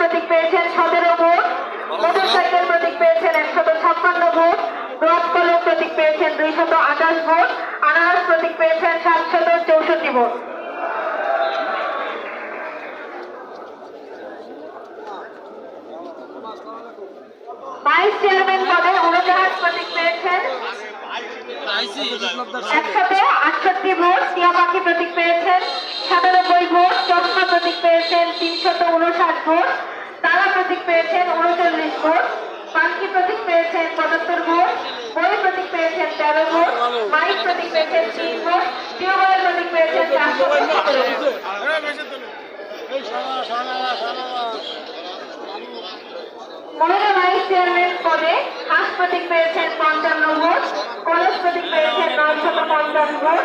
প্রতীক পেয়েছেন সতেরো vote motorcycle প্রতীক পেয়েছেন একশত ছাপ্পান্ন ভোট ব্লক কলেজ প্রতীক পেয়েছেন দুইশত আঠাশ ভোট, আনারস প্রতীক পেয়েছেন সাতশত চৌষট্টি ভোট। ভাইস চেয়ারম্যান পদে উড়োজাহাজ প্রতীক পেয়েছেন একসাথে আটষট্টি ভোট টিয়া পাখি প্রতীক পেয়েছেন সাতানব্বই ভোট চশমা প্রতীক পেয়েছেন তিনশত ভোট তারা প্রতীক পেয়েছেন উনচল্লিশ ভোট পাখি প্রতীক পেয়েছেন পঁচাত্তর ভোট বই প্রতীক পেয়েছেন তেরো ভোট মাইক প্রতীক পেয়েছেন তিন ভোট টিউবওয়েল প্রতীক পেয়েছেন চারশো মহিলা ভাইস চেয়ারম্যান পদে হাঁস প্রতীক পেয়েছেন পঞ্চান্ন ভোট কলেজ প্রতীক পেয়েছেন নয় শত পঞ্চাশ ভোট